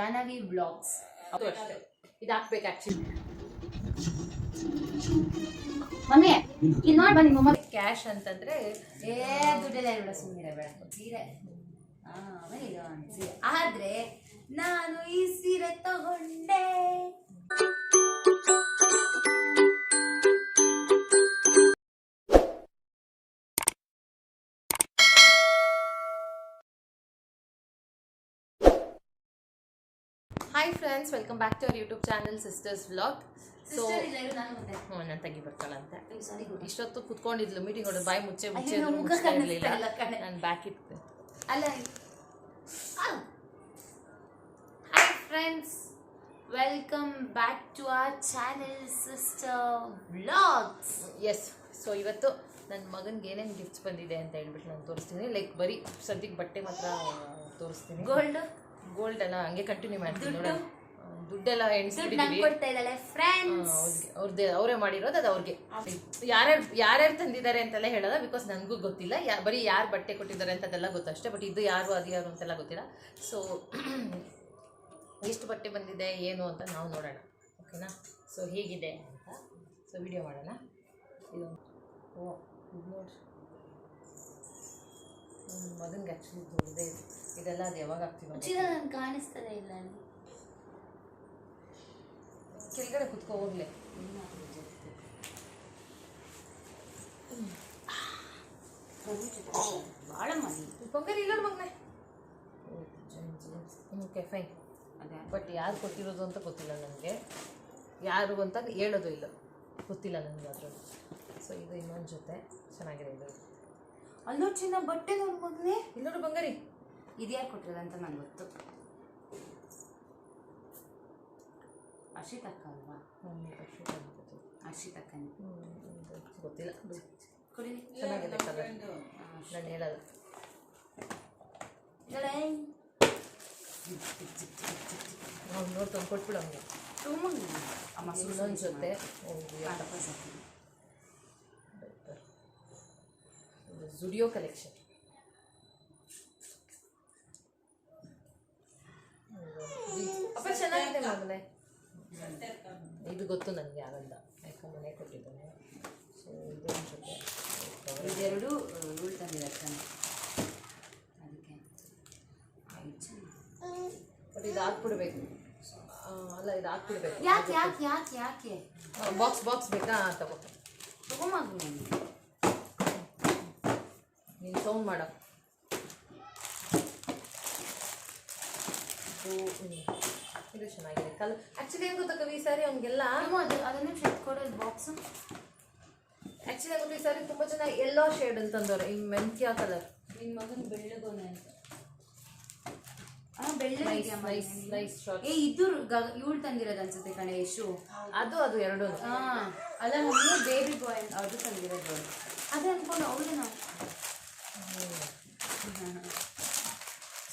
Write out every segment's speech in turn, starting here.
Ganavi blogs ಅದು ಅಷ್ಟೇ. ಇದು ಹಾಕ್ಬೇಕು ಆಕ್ಚುಲಿ ಮಮ್ಮಿ ಇಲ್ಲಿ ನೋಡಿ ಬನ್ನಿ ಮಮ್ಮ ಕ್ಯಾಶ್ ಅಂತಂದ್ರೆ ಏ ದುಡ್ಡೆಲ್ಲ ಇರಬೇಡ ಸುಮ್ಮನೆ ಬೇಡ. ಸೀರೆ. ಆ, ಆಮೇಲೆ ಇದು ಸೀರೆ. ಆದ್ರೆ ನಾನು ಈ ಸೀರೆ ತಗೊಂಡೆ. Hi friends welcome back to our YouTube channel sisters vlog so ಹ್ಞೂ ನಾನು ತಂಗಿ ಬರ್ತಾಳಂತೆ ಇಷ್ಟೊತ್ತು ಕುತ್ಕೊಂಡಿದ್ಲು ಮೀಟಿಂಗ್ ಹೊಡೆದು ಬಾಯಿ ಮುಚ್ಚೆ ಮುಚ್ಚೆ. ನಾನು ಬ್ಯಾಕ್ ಇತ್ತು. ಅಲ್ಲ hi friends welcome back to our channel sister vlogs yes so ಇವತ್ತು ನನ್ನ ಮಗನಿಗೆ ಏನೇನು ಗಿಫ್ಟ್ಸ್ ಬಂದಿದೆ ಅಂತ ಹೇಳ್ಬಿಟ್ಟು ನಾನು ತೋರಿಸ್ತೀನಿ. ಲೈಕ್ ಬರೀ ಸದ್ಯಕ್ಕೆ ಬಟ್ಟೆ ಮಾತ್ರ ತೋರಿಸ್ತೀನಿ. ಗೋಲ್ಡ್ ಗೋಲ್ಡ್ ಅಲ್ಲ ಹಂಗೆ ಕಂಟಿನ್ಯೂ ಮಾಡ್ತೀನಿ? ನೋಡೋಣ. ದುಡ್ಡೆಲ್ಲ ಫ್ರೆಂಡ್ಸ್ ಅವ್ರದ್ದೇ ಅವರೇ ಮಾಡಿರೋದು ಅದು ಅವ್ರಿಗೆ. ಯಾರ್ಯಾರು ಯಾರ್ಯಾರು ತಂದಿದ್ದಾರೆ ಅಂತೆಲ್ಲ ಹೇಳಲ್ಲ ಬಿಕಾಸ್ ನನಗೂ ಗೊತ್ತಿಲ್ಲ. ಯಾ ಬರೀ ಯಾರು ಬಟ್ಟೆ ಕೊಟ್ಟಿದ್ದಾರೆ ಅಂತ ಅದೆಲ್ಲ ಗೊತ್ತಷ್ಟೇ ಬಟ್ ಇದು ಯಾರು ಅದು ಯಾರು ಅಂತೆಲ್ಲ ಗೊತ್ತಿಲ್ಲ. ಸೊ ಎಷ್ಟು ಬಟ್ಟೆ ಬಂದಿದೆ ಏನು ಅಂತ ನಾವು ನೋಡೋಣ. ಓಕೆನಾ ಸೊ ಹೇಗಿದೆ ಅಂತ. ಸೊ ವಿಡಿಯೋ ಮಾಡೋಣ. ಇದು ಓ ಇದು ನೋಡಿ. ಮಗನಿಗೆ ಆ್ಯಕ್ಚುಲಿ ದೊಡ್ಡದೇ ಇದು. ಇದೆಲ್ಲ ಅದು ಯಾವಾಗ ಆಗ್ತಿದೆ ಚಿನ್ನ ನನ್ಗೆ ಕಾಣಿಸ್ತದೆ ಇಲ್ಲ ಅಲ್ಲಿ. ಕೆಳಗಡೆ ಕುತ್ಕೋ ಹೋಗ್ಲೆ. ಭಾಳ ಮನೆ. ಪೊಂಗಲ್ ಇಲ್ಲ ಮಗನೆ. ಓಕೆ ಫೈನ್ ಅದೇ. ಬಟ್ ಯಾರು ಕೊಟ್ಟಿರೋದು ಅಂತ ಗೊತ್ತಿಲ್ಲ ನನಗೆ ಯಾರು ಅಂತ ಹೇಳೋದು ಇಲ್ಲ. ಗೊತ್ತಿಲ್ಲ ನನಗೆ ಅದರಲ್ಲಿ ಸೊ ಇದು ಇನ್ನೊಂದು ಜೊತೆ ಚೆನ್ನಾಗಿದೆ ಇದು. ಅಲ್ಲೋ ಚಿನ್ನ ಬಟ್ಟೆ ನೋಡ್ಬೋದು ಮಗನೆ. ಇನ್ನೊಂದು ಬಂಗಾರಿ. ಇದು ಕೊಟ್ಟಿರೋದಂತ ಅಂತ ನಂಗೆ ಗೊತ್ತು. ಅರ್ಷಿತ್ ಅಕ್ಕ ಅಲ್ವಾ ಅರ್ಷಿತ್ ಅಕ್ಕನೇ ಗೊತ್ತಿಲ್ಲ? ಕೊಡಿ. ಚೆನ್ನಾಗಿದೆ ಕಲರ್ ನಾನು ಹೇಳಲ್ಲ. ಅವ್ನು ನೋಡಿ ತಂದು ಕೊಟ್ಬಿಡು ಅವನಿಗೆ ಅಮ್ಮ ಇನ್ನೊಂದು ಜೊತೆ ಜುಡಿಯೋ ಕಲೆಕ್ಷನ್ ಅಪ್ಪ ಚೆನ್ನಾಗಿದೆ ಮಗನೆ ಇದು ಗೊತ್ತು ನನಗೆ ಆಗಲ್ಲ ಯಾಕೆ ಮನೆ ಕೊಟ್ಟಿದ್ದಾನೆ. ಸೊ ಇದು ಅನ್ಸುತ್ತೆ ಇದೆರಡು ರೂಲ್ ತಂದಿರತ್ತಾನೆ ಅದಕ್ಕೆ. ಬಟ್ ಇದು ಹಾಕ್ಬಿಡ್ಬೇಕು. ಆ, ಅಲ್ಲ ಇದು ಹಾಕ್ಬಿಡ್ಬೇಕು. ಯಾಕೆ ಯಾಕೆ ಯಾಕೆ ಯಾಕೆ? ಬಾಕ್ಸ್ ಬಾಕ್ಸ್ ಬೇಕಾ? ತಗೋ. ತಗೊಂಬಾಗು ನನಗೆ ನೀನು ಸೌಂಡ್ ಮಾಡ. ಇದು ಇದು ಚೆನ್ನಾಗಿದೆ. ಕಲ್ ಆ್ಯಕ್ಚುಲಿ ಏನು ಗೊತ್ತಾ ಕವಿ ಈ ಸಾರಿ? ಅವ್ನಿಗೆಲ್ಲ ಅದು ಅದನ್ನು ಶೆಟ್ ಕೊಡೋದು ಬಾಕ್ಸು ಆ್ಯಕ್ಚುಲಿ ಗೊತ್ತಾ ಈ ಸಾರಿ ತುಂಬ ಜನ ಎಲ್ಲೋ ಶೇಡ್ ಅಂತಂದವ್ರೆ ಈ ಮೆಂತ್ಯ ಕಲರ್ ನಿಮ್ಮ ಮಗನ ಬೆಳ್ಳಗೋನೆ ಅಂತ. ಏ ಇದು ಇವಳು ತಂದಿರೋದು ಅನ್ಸುತ್ತೆ ಕಣೆ ಯಶು. ಅದು ಅದು ಎರಡು. ಅಲ್ಲ ಮಮ್ಮಿ ಬೇಬಿ ಬಾಯ್ ಅದು ತಂದಿರೋದು ಅದೇ ಅನ್ಕೊಂಡು ಅವಳು ನಾವು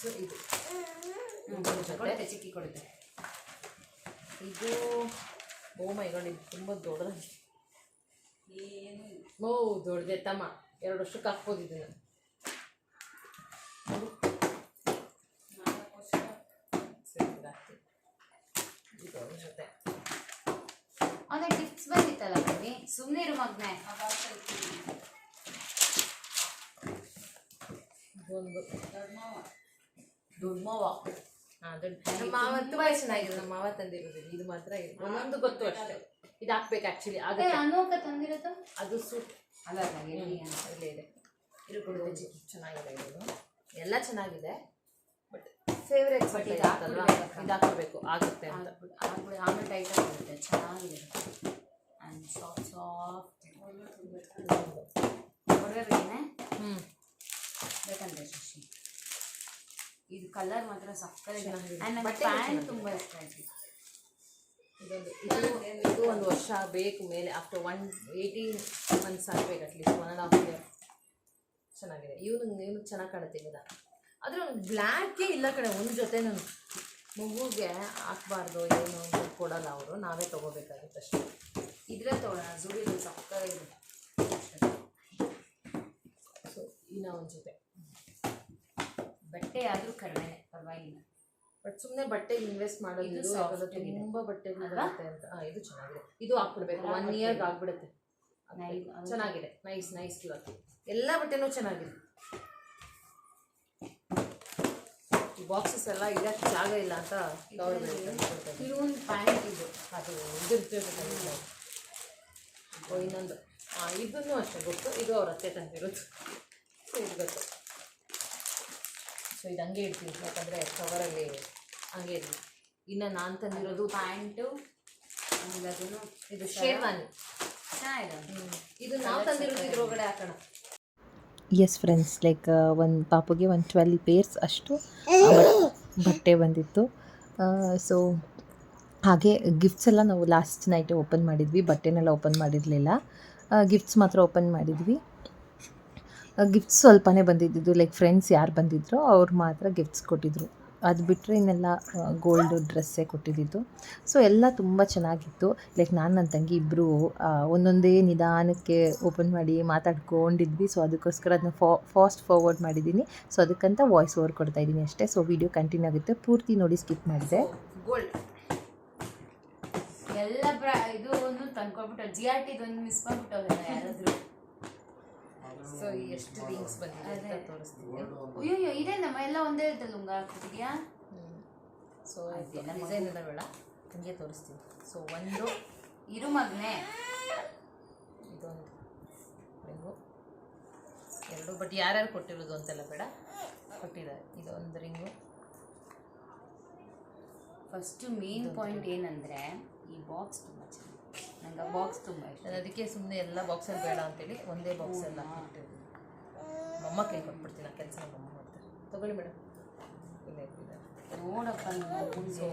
ಸೊ ಇದು. ಕೊಡುತ್ತೆ ಚಿಕ್ಕಿ ಕೊಡುತ್ತೆ. ಇದು ಓ ಮೈ ಗಾಡ್ ಇದು ತುಂಬ ದೊಡ್ಡದಾಗಿ ಓ ದೊಡ್ಡದೆ ತಮ್ಮ. ಎರಡು ವರ್ಷಕ್ಕೆ ಹಾಕ್ಬೋದು ಇದನ್ನು. ಅವನ ಗಿಫ್ಟ್ಸ್ ಬಂದಿತ್ತಲ್ಲ ಮಮ್ಮಿ ಸುಮ್ಮನೆ ಇರು ಮಗ್ನೆ. ದೊಡ್ಡ ಮಾವ. ದೊಡ್ಡ ಮಾವ. ತುಂಬ ಚೆನ್ನಾಗಿದೆ. ನಮ್ಮ ಮಾವ ತಂದಿರೋದು. ಇದು ಮಾತ್ರ. ಒಂದೊಂದು ಗೊತ್ತು ಅಷ್ಟೇ. ಇದು ಹಾಕ್ಬೇಕು ಆ್ಯಕ್ಚುಲಿ ಏ ಅನೋಕ ತಂದಿರೋದು? ಅದು ಸೂಟ್. ಅಲ್ಲ ಅಲ್ಲ ಇದೆ. ಇದು ಕೊಡುಗೆ ಚೆನ್ನಾಗಿದೆ ಇದು. ಎಲ್ಲ ಚೆನ್ನಾಗಿದೆ. ಬಟ್ ಫೇವ್ರೇಟ್ ಬಟ್ ಇದು ಹಾಕಬೇಕು ಆಗುತ್ತೆ ಅಂತ. ಆಗ್ಬಿಡು ಆಮೇಲೆ ಟೈಟ್ ಆಗುತ್ತೆ ಚೆನ್ನಾಗಿದೆ. ಆ್ಯಂಡ್ ಸಾಫ್ಟ್ ಸಾಫ್ಟ್ ಒಡವೆ ಬೇಕೇನೆ ಹ್ಞೂ ಬೇಕಂದ್ರೆ ಶಶಿ. ಇದು ಕಲರ್ ಮಾತ್ರ ಸಕ್ಕರೆ. ಆ್ಯಂಡ್ ನನಗೆ ಪ್ಯಾಂಟ್. ತುಂಬ ಇಷ್ಟ ಆಯ್ತು. ಇದೊಂದು ಇದು ಇದು ಒಂದು ವರ್ಷ ಬೇಕು ಮೇಲೆ ಆಫ್ಟರ್ ಒನ್ ಏಯ್ಟೀನ್ ಮಂತ್ಸ್ ಆಗಬೇಕು at least one and half year ಚೆನ್ನಾಗಿದೆ. ಇವನು ಇವನು ಚೆನ್ನಾಗಿ ಕಾಣುತ್ತೆ ಇವಾಗ ಆದರೆ ಒಂದು ಬ್ಲ್ಯಾಕೇ ಇಲ್ಲ ಕಡೆ ಒಂದು ಜೊತೆ ನಾನು ಮಗುಗೆ ಹಾಕ್ಬಾರ್ದು ಏನು ಅಂತ ಕೊಡಲ್ಲ ಅವರು. ನಾವೇ ತೊಗೋಬೇಕಾಗುತ್ತೆ ಅಷ್ಟೇ. ಇದ್ರೆ ತೊಗೊಳ್ಳೋಣ. ಝುಡಿ ಸಕ್ಕರೆ ಸೊ ಇನ್ನೂ ಒಂದು ಜೊತೆ. ಬಟ್ಟೆ ಆದರೂ ಕಡಿಮೆ ಪರವಾಗಿಲ್ಲ. ಬಟ್ ಸುಮ್ಮನೆ ಬಟ್ಟೆ ಇನ್ವೆಸ್ಟ್ ಮಾಡೋದು ಇದು ಇದು ತುಂಬಾ ಬಟ್ಟೆ? ಬರುತ್ತೆ ಅಂತ. ಇದು ಚೆನ್ನಾಗಿದೆ. ಇದು ಹಾಕ್ಬಿಡ್ಬೇಕು. ಒನ್ ಇಯರ್ ಇದೆ. ಆಗ್ಬಿಡುತ್ತೆ. ಚೆನ್ನಾಗಿದೆ. ನೈಸ್ ನೈಸ್ ಕ್ಲಾತ್ ಎಲ್ಲ ಬಟ್ಟೆನೂ ಚೆನ್ನಾಗಿದೆ. ಬಾಕ್ಸಸ್ ಎಲ್ಲ ಇಡಕ್ಕೆ ಜಾಗ ಇಲ್ಲ ಅಂತ ಇದೊಂದು ಪ್ಯಾಂಟ್ ಇದು. ಅದು ಓ ಇನ್ನೊಂದು. ಇದನ್ನು ಅಷ್ಟೇ ಗೊತ್ತು. ಇದು ಅವ್ರ ಅತ್ತೆ ತಂದಿರೋದು. ಇದು ಗೊತ್ತು. ಸೊ ಇದು ಹಂಗೆ ಇಡ್ತೀನಿ. ಯಾಕಂದರೆ ಕವರಲ್ಲಿ ಹಂಗೆ ಇರಲಿ. ಇನ್ನು ನಾನು ತಂದಿರೋದು ಪ್ಯಾಂಟು ಆಮೇಲೆ ಅದನ್ನು ಇದು ಶೇರ್ವಾನಿ. ಚೆನ್ನಾಗಿದೆ. ಇದು ನಾವು ತಂದಿರೋದು ಇದ್ರೊಳಗಡೆ ಹಾಕೋಣ. ಎಸ್ ಫ್ರೆಂಡ್ಸ್ ಲೈಕ್ ಒಂದು ಪಾಪುಗೆ ಒಂದು ಟ್ವೆಲ್ ಪೇರ್ಸ್ ಅಷ್ಟು ಬಟ್ಟೆ ಬಂದಿತ್ತು. ಸೊ ಹಾಗೆ ಗಿಫ್ಟ್ಸ್ ಎಲ್ಲ ನಾವು ಲಾಸ್ಟ್ ನೈಟ್ ಓಪನ್ ಮಾಡಿದ್ವಿ. ಬಟ್ಟೆನೆಲ್ಲ ಓಪನ್ ಮಾಡಿರಲಿಲ್ಲ. ಗಿಫ್ಟ್ಸ್ ಮಾತ್ರ ಓಪನ್ ಮಾಡಿದ್ವಿ. ಗಿಫ್ಟ್ಸ್ ಸ್ವಲ್ಪನೇ ಬಂದಿದ್ದಿದ್ದು. ಲೈಕ್ ಫ್ರೆಂಡ್ಸ್ ಯಾರು ಬಂದಿದ್ರು ಅವ್ರು ಮಾತ್ರ ಗಿಫ್ಟ್ಸ್ ಕೊಟ್ಟಿದ್ರು. ಅದು ಬಿಟ್ಟರೆ ಇನ್ನೆಲ್ಲ ಗೋಲ್ಡ್ ಡ್ರೆಸ್ಸೇ ಕೊಟ್ಟಿದ್ದಿದ್ದು. ಸೊ ಎಲ್ಲ ತುಂಬ ಚೆನ್ನಾಗಿತ್ತು. ಲೈಕ್ ನಾನು ನನ್ನ ತಂಗಿ ಇಬ್ಬರು ಒಂದೊಂದೇ ನಿಧಾನಕ್ಕೆ ಓಪನ್ ಮಾಡಿ ಮಾತಾಡ್ಕೊಂಡಿದ್ವಿ. ಸೊ ಅದಕ್ಕೋಸ್ಕರ ಅದನ್ನ ಫಾ ಫಾಸ್ಟ್ ಫಾರ್ವರ್ಡ್ ಮಾಡಿದ್ದೀನಿ. ಸೊ ಅದಕ್ಕಂತ ವಾಯ್ಸ್ ಓವರ್ ಕೊಡ್ತಾ ಇದ್ದೀನಿ ಅಷ್ಟೇ. ಸೊ ವಿಡಿಯೋ ಕಂಟಿನ್ಯೂ ಆಗುತ್ತೆ. ಪೂರ್ತಿ ನೋಡಿ ಸ್ಕಿಪ್ ಮಾಡಿದೆ. ಗೋಲ್ಡ್ ಎಲ್ಲ ಇದು ಒಂದು ಜಿ ಆರ್ ಟಿದು ಒಂದು ಮಿಸ್ ಸೊ ಎಷ್ಟು ರಿಂಗ್ಸ್ ಬಂದಿದೆ ಅಂತ. ತೋರಿಸ್ತೀನಿ. ಅಯ್ಯೋ ಇದೆ ನಮ್ಮ ಎಲ್ಲ ಒಂದೇ ಇರ್ತಲ್ಲ ಲುಂಗ ಹಾಕ್ಬಿಟ್ಟಿದ್ಯಾ? ಸೊ ಅದೆಲ್ಲ ಡಿಸೈನ್ ಎಲ್ಲ ಬೇಡ ಹಂಗೆ ತೋರಿಸ್ತೀನಿ. ಸೊ ಒಂದು ಇರು ಮಗ್ನೆ. ಇದೊಂದು ರಿಂಗು. ಎರಡು ಬಟ್ ಯಾರ್ಯಾರು ಕೊಟ್ಟಿರೋದು ಅಂತೆಲ್ಲ ಬೇಡ. ಕೊಟ್ಟಿದ್ದಾರೆ. ಇದೊಂದು ರಿಂಗು. ಫಸ್ಟ್ ಮೇನ್ ಪಾಯಿಂಟ್ ಏನಂದ್ರೆ ಈ ಬಾಕ್ಸ್ ತುಂಬ ಚೆನ್ನಾಗಿ ನಂಗೆ ಆ ಬಾಕ್ಸ್ ತುಂಬ ಇಷ್ಟ. ನಾನು ಅದಕ್ಕೆ ಸುಮ್ಮನೆ ಎಲ್ಲ ಬಾಕ್ಸಲ್ಲಿ ಬೇಡ ಅಂತೇಳಿ ಒಂದೇ ಬಾಕ್ಸಲ್ಲಿ ಇಟ್ಟಿದ್ದೀನಿ ಮಮ್ಮ ಕೈ ಕೊಟ್ಬಿಡ್ತೀನಿ ಆ ಕೆಲಸ ಮಮ್ಮ ಮಾಡ್ತಾರೆ ತಗೊಳ್ಳಿ ಮೇಡಮ್ ಇಲ್ಲ ಇಟ್ಟಿದ್ದಾರೆ ನೋಡಪ್ಪ ನಿಮ್ಮ ಮುಂದೆ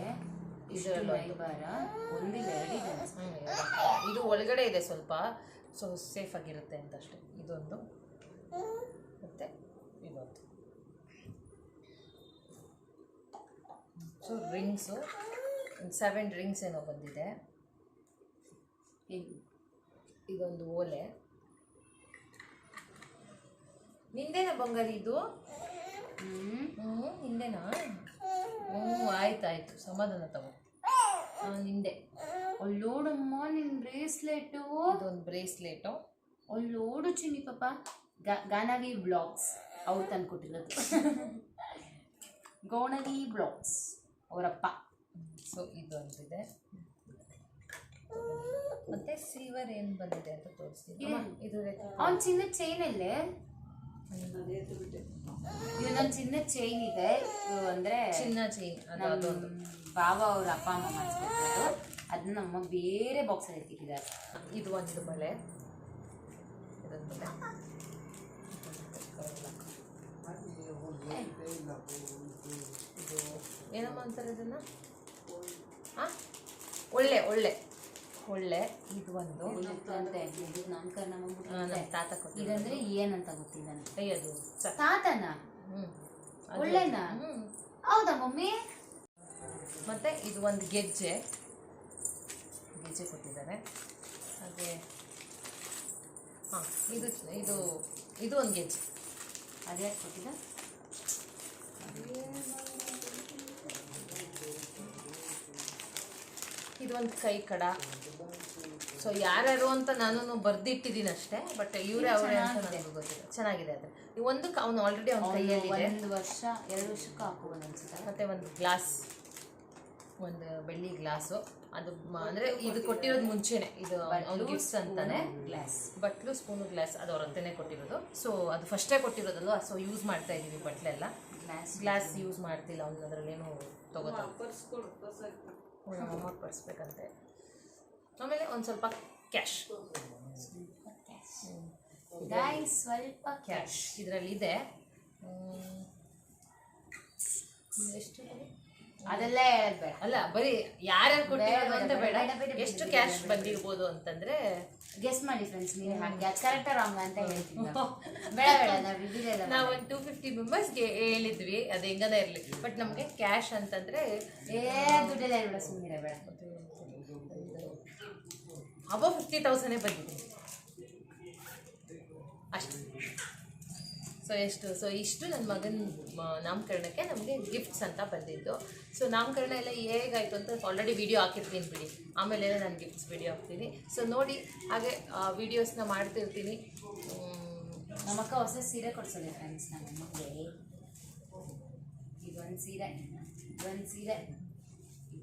ಎರಡಿದೆ. ಇದು ಒಳಗಡೆ ಇದೆ ಸ್ವಲ್ಪ. ಸೊ ಸೇಫ್ ಆಗಿರುತ್ತೆ ಅಂತ ಅಷ್ಟೇ ಇದೊಂದು. ಮತ್ತೆ ಇದೊಂದು ಸೊ ರಿಂಗ್ಸು ಸೆವೆನ್ ರಿಂಗ್ಸ್ ಏನೋ ಬಂದಿದೆ? ಇದೊಂದು ಓಲೆ. ನಿಂದೇನಾ ಬಂಗಾರಿ ಇದು? ಹ್ಞೂ ನಿಂದೇನಾ? ಹ್ಞೂ ಆಯ್ತು ಆಯಿತು ಸಮಾಧಾನ ತಗೋ. ಹಾಂ ನಿಂದೆ. ಅಲ್ಲೋಡಮ್ಮ ನಿನ್ನ ಬ್ರೇಸ್ಲೆಟು. ಇದೊಂದು ಬ್ರೇಸ್ಲೆಟು. ಅಲ್ಲೋಡು ಚಿನ್ನಿ ಪಾಪ. ಗಾ- ಗಾನವಿ ಬ್ಲಾಗ್ಸ್. ಅವ್ರು ತಂದು ಕೊಟ್ಟಿರೋದು ಗೋಣಗಿ ಬ್ಲಾಗ್ಸ್. ಅವರಪ್ಪ. ಸೊ ಇದೊಂದಿದೆ. ಮತ್ತೆ ಸಿಲ್ವರ್ ಏನು ಬಂದಿದೆ ಅಂತ ತೋರಿಸ್ತೀನಿ. ಇದು. ಅವ್ನ ಚಿನ್ನ ಚೈನ್ ಅಲ್ಲೇ? ಇದು ನನ್ನ ಚಿನ್ನ ಚೈನ್ ಇದೆ. ಅಂದ್ರೆ ಚಿನ್ನ ಚೈನ್ ಅದೊಂದು. ಬಾವ ಅವ್ರ ಅಪ್ಪ ಅಮ್ಮ ಮಾಡಿಸ್ಕೊಂಡು ಅದನ್ನ ನಮ್ಮ ಬೇರೆ ಬಾಕ್ಸ್ ಅಲ್ಲಿ ಇಟ್ಟಿದ್ದಾರೆ. ಇದು ಒಂದು ಬಳೆ ಇದೊಂದು ಬಳೆ ಇದು ಏನಮ್ಮ ಅಂತಾರೆ ಇದನ್ನ? ಹಾಂ ಒಳ್ಳೆ ಒಳ್ಳೆ. ಒಳ್ಳೆ. ಇದು ಒಂದು. ತಾತ ಇದಂದ್ರೆ ಏನಂತ ಗೊತ್ತಿಲ್ಲ ಅಯ್ಯದು ಕೈ ಅದು ಸ- ತಾತನ? ಒಳ್ಳೆನ. ಹೌದಾ ಮಮ್ಮಿ? ಮತ್ತೆ ಇದು ಒಂದು ಗೆಜ್ಜೆ. ಗೆಜ್ಜೆ ಕೊಟ್ಟಿದ್ದಾರೆ. ಹಾಗೆ ಹಾಂ ಇದು ಇದು ಇದು ಒಂದು ಗೆಜ್ಜೆ. ಅದೇ ಕೊಟ್ಟಿದ್ದ? ಇದು ಒಂದು ಕೈ ಕಡ. ಸೊ ಯಾರ್ಯಾರು ಅಂತ ನಾನು ಬರ್ದಿಟ್ಟಿದ್ದೀನಿ ಅಷ್ಟೇ ಬಟ್ ಇವರೇ ಅವ್ರೆ ಅಂತ ನನಗೆ ಗೊತ್ತಿಲ್ಲ. ಚೆನ್ನಾಗಿದೆ ಅದ್ರ ಈ ಒಂದು ಅವನು ಆಲ್ರೆಡಿ ಅವ್ನ ಕೈಯಲ್ಲಿ ಒಂದು ವರ್ಷ ಎರಡು ವರ್ಷಕ್ಕೂ ಹಾಕೋಬೋದು ಅನ್ಸುತ್ತೆ. ಮತ್ತೆ ಒಂದು ಗ್ಲಾಸ್ ಒಂದು ಬೆಳ್ಳಿ ಗ್ಲಾಸು. ಅದು ಅಂದ್ರೆ ಇದು ಕೊಟ್ಟಿರೋದು. ಮುಂಚೆನೆ. ಇದು ಅವ್ನು ಗಿಫ್ಟ್ಸ್ ಅಂತಾನೆ. ಗ್ಲಾಸ್. ಬಟ್ಲು ಸ್ಪೂನು ಗ್ಲಾಸ್ ಅದು ಅವ್ರ ಹತ್ರನೇ ಕೊಟ್ಟಿರೋದು. ಸೊ ಅದು ಫಸ್ಟೇ ಕೊಟ್ಟಿರೋದಲ್ವ? ಸೊ ಯೂಸ್ ಮಾಡ್ತಾ ಇದೀವಿ ಬಟ್ಲೆಲ್ಲ. ಗ್ಲಾಸ್ ಗ್ಲಾಸ್ ಯೂಸ್ ಮಾಡ್ತಿಲ್ಲ ಅವ್ನು ಅದರಲ್ಲೇನು ತಗೋತಾ ಅಮ್ಮ ಪಡಿಸ್ಬೇಕಂತೆ ಆಮೇಲೆ ಒಂದು ಸ್ವಲ್ಪ ಕ್ಯಾಶ್ ಗಾಯ್ಸ್ ಸ್ವಲ್ಪ ಕ್ಯಾಶ್ ಇದರಲ್ಲಿದೆ. ಎಷ್ಟು ಇದೆ? ಅದೆಲ್ಲ ಹೇಳಬೇಡ. ಅಲ್ಲ ಬರೀ ಯಾರ್ಯಾರು ಕೊಟ್ಟಿರೋದು ಅಂತ ಬೇಡ ಎಷ್ಟು ಕ್ಯಾಶ್. ಬಂದಿರ್ಬೋದು ಅಂತಂದ್ರೆ ಗೆಸ್ ಮಾಡಿ ಫ್ರೆಂಡ್ಸ್ ನೀವು ಹಾಗೆ. ಅದು ಕರೆಕ್ಟ್ ರಾಂಗ್ ಅಂತ ಹೇಳ್ತೀನಿ. ಬೇಡ ಬೇಡ ನಾವು ಇದ್ದಿದ್ದೆಲ್ಲ ನಾವು ಒಂದು ಟೂ ಫಿಫ್ಟಿ ಮೆಂಬರ್ಸ್ಗೆ ಹೇಳಿದ್ವಿ ಅದು ಹೆಂಗದ ಇರಲಿ. ಬಟ್ ನಮಗೆ ಕ್ಯಾಶ್ ಅಂತಂದ್ರೆ ಏ ದುಡ್ಡೆಲ್ಲ ಇರಬೇಡ ಸುಮ್ಮನೆ ಬೇಡ. ಅಬೋ ಫಿಫ್ಟಿ ತೌಸಂಡೇ ಬಂದಿದೆ. ಅಷ್ಟು. ಸೊ ಎಷ್ಟು ಸೊ ಇಷ್ಟು ನನ್ನ ಮಗನ ನಾಮಕರಣಕ್ಕೆ ನಮಗೆ ಗಿಫ್ಟ್ಸ್ ಅಂತ ಬಂದಿದ್ದು. ಸೊ ನಾಮಕರಣ ಎಲ್ಲ ಹೇಗಾಯಿತು ಅಂತ ಆಲ್ರೆಡಿ ವಿಡಿಯೋ ಹಾಕಿರ್ತೀನಿ ಬಿಡಿ. ಆಮೇಲೆ ನಾನು ಗಿಫ್ಟ್ಸ್ ವಿಡಿಯೋ ಹಾಕ್ತೀನಿ. ಸೊ ನೋಡಿ, ಹಾಗೆ ವೀಡಿಯೋಸ್ನ ಮಾಡ್ತಿರ್ತೀನಿ. ನಮ್ಮಕ್ಕ ಹೊಸ ಸೀರೆ ಕೊಡ್ಸೋದೆ ಫ್ರೆಂಡ್ಸ್ ನಮ್ಮ ಮಗಳಿಗೆ ಇದೊಂದು ಸೀರೆ. ಒಂದು ಸೀರೆ.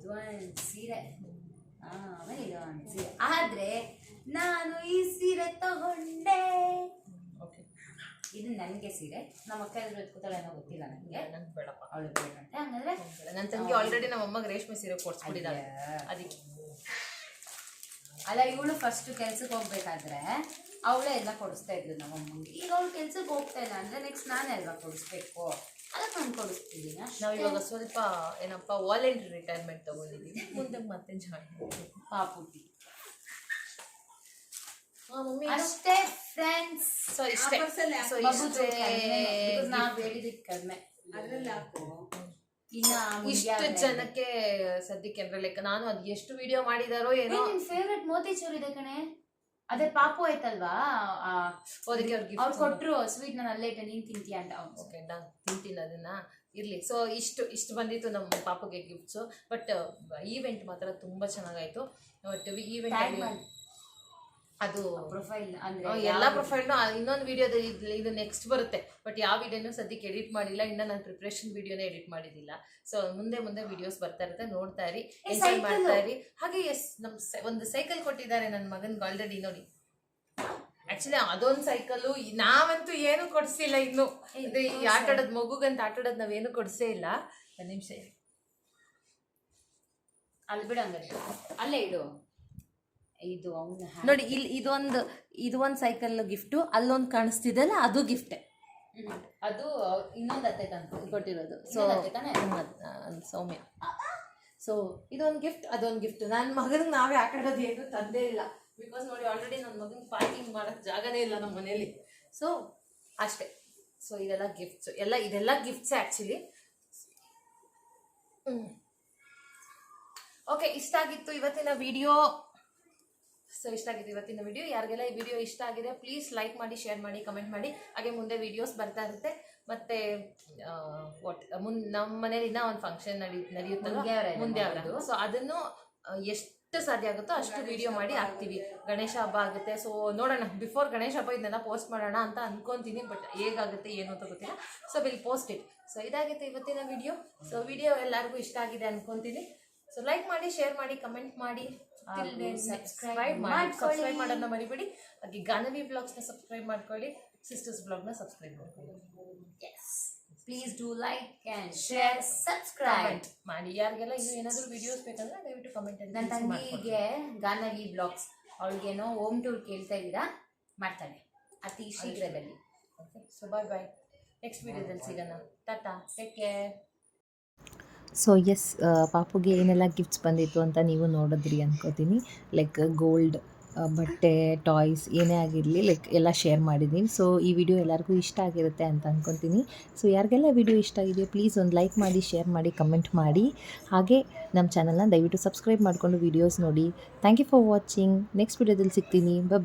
ಒಂದು ಸೀರೆ. ಆಮೇಲೆ ಸೀರೆ. ಆದರೆ, ನಾನು ಈ ಸೀರೆ ತಗೊಂಡೆ. ಇದು ನನಗೆ ಸೀರೆ. ನಮ್ಮ ಅಕ್ಕ ಎದುರು ಎತ್ಕೋತಾಳೆ ಅನ್ನೋ ಗೊತ್ತಿಲ್ಲ ನನಗೆ. ನಂಗೆ ಬೇಡಪ್ಪ. ಅವಳು ಬೇಡಂತೆ ಹಂಗಂದ್ರೆ ನನ್ನ ತಂಗಿ ಆಲ್ರೆಡಿ ನಮ್ಮ ಅಮ್ಮಗೆ ರೇಷ್ಮೆ ಸೀರೆ ಕೊಡ್ಸ್ಬಿಟ್ಟಿದ್ದಾಳೆ ಅದಕ್ಕೆ. ಅಲ್ಲ ಇವಳು ಫಸ್ಟ್ ಕೆಲ್ಸಕ್ಕೆ ಹೋಗ್ಬೇಕಾದ್ರೆ ಅವಳೇ ಎಲ್ಲ ಕೊಡಿಸ್ತಾ ಇದ್ಲು ನಮ್ಮ ಅಮ್ಮಂಗೆ. ಈಗ ಅವಳು ಕೆಲ್ಸಕ್ಕೆ ಹೋಗ್ತಾ ಇಲ್ಲ ಅಂದ್ರೆ ನೆಕ್ಸ್ಟ್ ನಾನೇ ಅಲ್ವಾ ಕೊಡಿಸ್ಬೇಕು? ಅದಕ್ಕೆ ನಾನು ಕೊಡಿಸ್ತಿದ್ದೀನಿ. ನಾವು ಇವಾಗ ಸ್ವಲ್ಪ ಏನಪ್ಪ ವಾಲಂಟ್ರಿ ರಿಟೈರ್ಮೆಂಟ್ ತಗೊಂಡಿದ್ದೀವಿ ಮುಂದೆ ಮತ್ತೆ ಜಾಯಿನ್ ಪಾಪುಟಿ ಮಮ್ಮಿ ಅಷ್ಟೇ ಫ್ರೆಂಡ್ಸ್ ಸೊ ಇಷ್ಟೇ ಸೊ ಇಷ್ಟೇ ನಾವು ಹೇಳಿದಕ್ಕೆ ಕಡಿಮೆ ಇನ್ನ ಇಷ್ಟು ಜನಕ್ಕೆ ಸದ್ಯಕ್ಕೆ ಅಂದ್ರೆ ಲೈಕ್ ನಾನು ಅದ್ ಎಷ್ಟು ವಿಡಿಯೋ ಮಾಡಿದಾರೋ ಏನೋ ನಿನ್ ಫೇವ್ರೆಟ್ ಮೋತಿಚೂರ್ ಇದೆ ಕಣೆ. ಅದೇ ಪಾಪು ಆಯ್ತಲ್ವಾ? ಅದಕ್ಕೆ ಅವ್ರಿಗೆ ಅವ್ರು ಕೊಟ್ರು ಸ್ವೀಟ್ ನಾನು ಅಲ್ಲೇ ಇಟ್ಟೆ ನೀನ್ ತಿಂತೀಯ ಅಂತ. ಓಕೆ ನಾನ್ ತಿಂತೀನಿ ಅದನ್ನ. ಇರ್ಲಿ. ಸೊ ಇಷ್ಟು ಇಷ್ಟು ಬಂದಿತ್ತು ನಮ್ಮ ಪಾಪುಗೆ ಗಿಫ್ಟ್ಸು ಬಟ್ ಈವೆಂಟ್ ಮಾತ್ರ ತುಂಬಾ ಚೆನ್ನಾಗಾಯ್ತು. ಬಟ್ ಈವೆಂಟ್ ಅದು ಪ್ರೊಫೈಲ್ ಅಂದ್ರೆ ಎಲ್ಲಾ ಪ್ರೊಫೈಲ್ನು ಇನ್ನೊಂದು ವಿಡಿಯೋದ ಇದು ನೆಕ್ಸ್ಟ್ ಬರುತ್ತೆ. ಬಟ್ ಯಾವ ವಿಡಿಯೋನು ಸದ್ಯಕ್ಕೆ ಎಡಿಟ್ ಮಾಡಿಲ್ಲ. ಇನ್ನ ನಾನು ಪ್ರಿಪ್ರೇಷನ್ ವಿಡಿಯೋನೇ ಎಡಿಟ್ ಮಾಡಿದ್ದಿಲ್ಲ ಸೊ ಮುಂದೆ ಮುಂದೆ ವಿಡಿಯೋಸ್ ಬರ್ತಾ ಇರುತ್ತೆ. ನೋಡ್ತಾ ಇರಿ. ಎಂಜಾಯ್ ಮಾಡ್ತಾ ಇರಿ. ಹಾಗೆ ಎಸ್ ನಮ್ ಒಂದು ಸೈಕಲ್ ಕೊಟ್ಟಿದ್ದಾರೆ ನನ್ನ ಮಗನ್ಗೆ ಆಲ್ರೆಡಿ ನೋಡಿ. ಆಕ್ಚುಲಿ ಅದೊಂದು ಸೈಕಲ್ ನಾವಂತೂ ಏನು ಕೊಡ್ಸಿಲ್ಲ ಇನ್ನು. ಅಂದ್ರೆ ಈ ಆಟ ಆಡೋದ್ ಮಗುಗಂತ ಆಟ ಆಡೋದ್ ನಾವೇನು ಕೊಡ್ಸೇ ಇಲ್ಲ. ಒಂದು ನಿಮಿಷ ಅಲ್ಲಿ ಬಿಡು ಹಂಗಾರೆ ಅಲ್ಲೇ ಇಡು. ಇದು ಅವನ ನೋಡಿ ಇಲ್ಲಿ ಇದೊಂದು ಇದು ಒಂದು ಸೈಕಲ್ ಗಿಫ್ಟು ಅಲ್ಲೊಂದು ಕಾಣಿಸ್ತಿದೆಯಲ್ಲ ಅದು ಗಿಫ್ಟೇ ಅದು ಇನ್ನೊಂದು ಅತ್ತೆ ತಂತು ಕೊಟ್ಟಿರೋದು. ಸೊ? ಸೌಮ್ಯ. ಸೊ ಇದೊಂದು ಗಿಫ್ಟ್ ಅದೊಂದು ಗಿಫ್ಟ್ ನನ್ನ ಮಗನಿಗೆ ನಾವೇ ಆಟ ಆಡೋದು ಏನು ತಂದೇ ಇಲ್ಲ. ಬಿಕಾಸ್ ನೋಡಿ ಆಲ್ರೆಡಿ ನನ್ನ ಮಗನಿಗೆ ಪಾರ್ಕಿಂಗ್ ಮಾಡೋಕ್ಕೆ ಜಾಗನೇ ಇಲ್ಲ ನಮ್ಮ ಮನೇಲಿ ಸೊ ಅಷ್ಟೇ. ಸೊ ಇದೆಲ್ಲ ಗಿಫ್ಟ್ಸ್ ಎಲ್ಲ ಇದೆಲ್ಲ ಗಿಫ್ಟ್ಸ್ ಆ್ಯಕ್ಚುಲಿ ಓಕೆ ಇಷ್ಟ ಆಗಿತ್ತು ಇವತ್ತಿನ ವಿಡಿಯೋ ಸೊ ಇಷ್ಟ ಆಗಿದೆ ಇವತ್ತಿನ ವಿಡಿಯೋ ಯಾರಿಗೆಲ್ಲ ಈ ವಿಡಿಯೋ ಇಷ್ಟ ಆಗಿದೆ ಪ್ಲೀಸ್ ಲೈಕ್ ಮಾಡಿ ಶೇರ್ ಮಾಡಿ ಕಮೆಂಟ್ ಮಾಡಿ. ಹಾಗೆ ಮುಂದೆ ವಿಡಿಯೋಸ್ ಬರ್ತಾ ಇರುತ್ತೆ. ಮತ್ತೆ ಒಟ್ ಮುನ್ ನಮ್ಮ ಮನೇಲಿ ಇನ್ನ ಒಂದು ಫಂಕ್ಷನ್ ನಡಿ ನಡೆಯುತ್ತಲ್ಲ ಮುಂದೆ. ಅವರದು ಸೊ ಅದನ್ನು ಎಷ್ಟು ಸಾಧ್ಯ ಆಗುತ್ತೋ ಅಷ್ಟು ವಿಡಿಯೋ ಮಾಡಿ ಹಾಕ್ತೀವಿ. ಗಣೇಶ ಹಬ್ಬ ಆಗುತ್ತೆ. ಸೊ ನೋಡೋಣ. ಬಿಫೋರ್ ಗಣೇಶ ಹಬ್ಬ ಇದನ್ನೆಲ್ಲ ಪೋಸ್ಟ್ ಮಾಡೋಣ ಅಂತ ಅನ್ಕೊಂತೀನಿ ಬಟ್ ಹೇಗಾಗುತ್ತೆ ಏನು ಅಂತ ಗೊತ್ತಿಲ್ಲ. So will post it so ಇದಾಗಿತ್ತು ಇವತ್ತಿನ ವಿಡಿಯೋ ಸೊ ವಿಡಿಯೋ ಎಲ್ಲರಿಗೂ ಇಷ್ಟ ಆಗಿದೆ ಅನ್ಕೊಂತೀನಿ. ಸೊ ಲೈಕ್ ಮಾಡಿ ಶೇರ್ ಮಾಡಿ ಕಮೆಂಟ್ ಮಾಡಿ. ಸಬ್ಸ್ಕ್ರೈಬ್ ಮಾಡಿ. ಸಬ್ಸ್ಕ್ರೈಬ್ ಮಾಡೋದನ್ನ ಮರಿಬೇಡಿ. ಹಾಗೆ ಗಾನವಿ ಬ್ಲಾಗ್ಸ್ನ ಸಬ್ಸ್ಕ್ರೈಬ್ ಮಾಡ್ಕೊಳ್ಳಿ. ಸಿಸ್ಟರ್ಸ್ ಬ್ಲಾಗ್ನ ಸಬ್ಸ್ಕ್ರೈಬ್ ಮಾಡ್ಕೊಳ್ಳಿ. Yes please do like and share subscribe ಮಾಡಿ. ಯಾರಿಗೆಲ್ಲ ಇನ್ನೂ ಏನಾದರೂ ವಿಡಿಯೋಸ್ ಬೇಕಂದ್ರೆ ದಯವಿಟ್ಟು ಕಮೆಂಟ್ ನನ್ನ ತಂಗಿಗೆ ಗಾನವಿ ಬ್ಲಾಗ್ಸ್ ಅವಳಿಗೇನೋ ಹೋಮ್ ಟೂರ್ ಕೇಳ್ತಾ ಇದ್ದೀರಾ? ಮಾಡ್ತಾನೆ. ಅತಿ ಶೀಘ್ರದಲ್ಲಿ. Okay so bye bye next ವಿಡಿಯೋದಲ್ಲಿ ಸಿಗೋಣ. ಟಾಟಾ ಟೇಕ್ ಕೇರ್ ಸೊ ಎಸ್ ಪಾಪುಗೆ ಏನೆಲ್ಲ ಗಿಫ್ಟ್ಸ್ ಬಂದಿತ್ತು ಅಂತ ನೀವು ನೋಡಿದ್ರಿ ಅನ್ಕೋತೀನಿ. ಲೈಕ್ ಗೋಲ್ಡ್ ಬಟ್ಟೆ ಟಾಯ್ಸ್ ಏನೇ ಆಗಿರಲಿ ಲೈಕ್ ಎಲ್ಲ ಶೇರ್ ಮಾಡಿದ್ದೀನಿ. ಸೊ ಈ ವಿಡಿಯೋ ಎಲ್ಲರಿಗೂ ಇಷ್ಟ ಆಗಿರುತ್ತೆ ಅಂತ ಅನ್ಕೊತೀನಿ. ಸೊ ಯಾರಿಗೆಲ್ಲ ವಿಡಿಯೋ ಇಷ್ಟ ಆಗಿದೆಯೋ ಪ್ಲೀಸ್ ಒಂದು ಲೈಕ್ ಮಾಡಿ ಶೇರ್ ಮಾಡಿ ಕಮೆಂಟ್ ಮಾಡಿ. ಹಾಗೆ ನಮ್ಮ ಚಾನಲ್ನ ದಯವಿಟ್ಟು ಸಬ್ಸ್ಕ್ರೈಬ್ ಮಾಡಿಕೊಂಡು ವೀಡಿಯೋಸ್ ನೋಡಿ. Thank you for watching next ವಿಡಿಯೋದಲ್ಲಿ ಸಿಗ್ತೀನಿ. ಬೈ